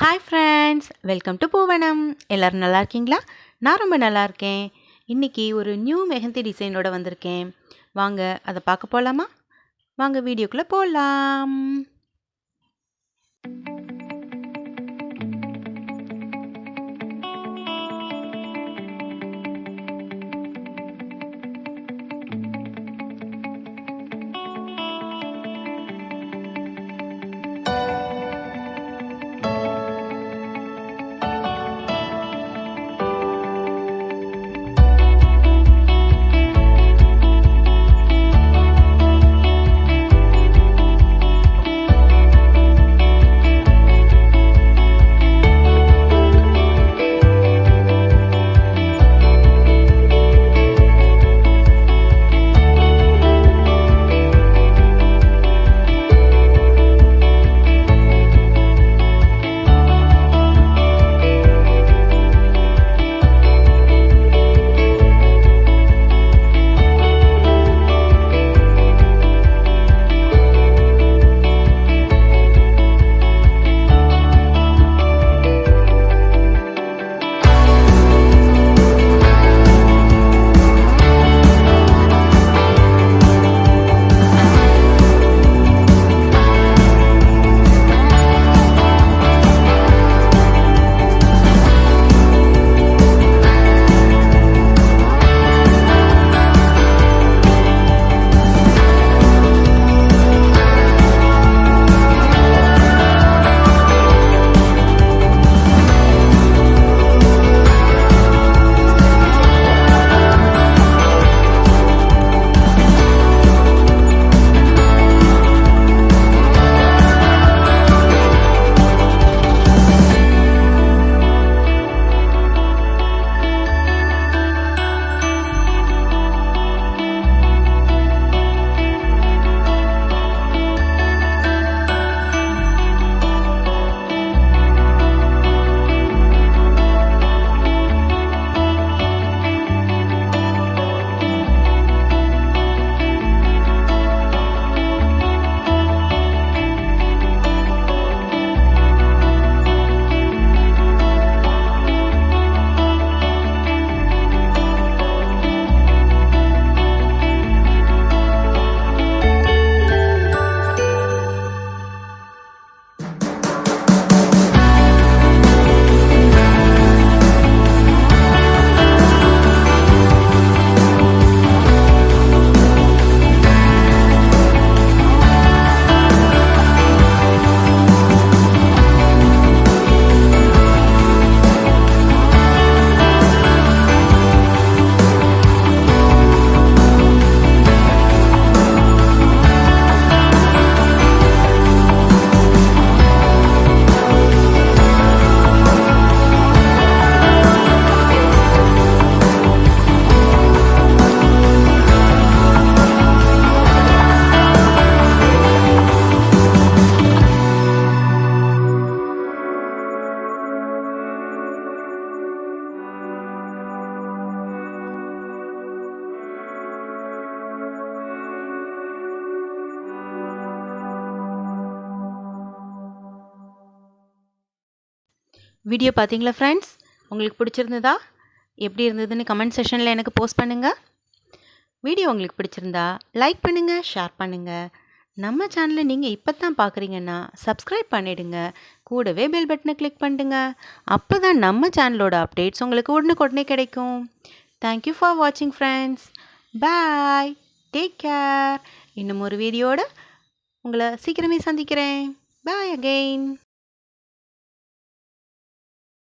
Hi friends welcome to Poovanam எல்லோரும் நல்லா இருக்கீங்களா? நான் ரொம்ப நல்லா இருக்கேன். இன்றைக்கி ஒரு நியூ மெஹந்தி டிசைனோட வந்திருக்கேன். வாங்க அதை பார்க்க போகலாமா வாங்க வீடியோக்குள்ளே போகலாம் வீடியோ பார்த்தீங்களா ஃப்ரெண்ட்ஸ் உங்களுக்கு பிடிச்சிருந்ததா? எப்படி இருந்ததுன்னு கமெண்ட் செஷனில் எனக்கு போஸ்ட் பண்ணுங்கள் வீடியோ உங்களுக்கு பிடிச்சிருந்தா லைக் பண்ணுங்கள் ஷேர் பண்ணுங்கள் நம்ம சேனலை நீங்கள் இப்போ தான் பார்க்குறீங்கன்னா சப்ஸ்கிரைப் பண்ணிவிடுங்க கூடவே பெல் பட்டனை கிளிக் பண்ணிடுங்க அப்போ தான் நம்ம சேனலோட அப்டேட்ஸ் உங்களுக்கு உடனுக்குடனே கிடைக்கும். தேங்க்யூ ஃபார் வாட்சிங் ஃப்ரெண்ட்ஸ் பாய் டேக் கேர் இன்னும் ஒரு வீடியோட உங்களை சீக்கிரமே சந்திக்கிறேன். பாய் அகெயின்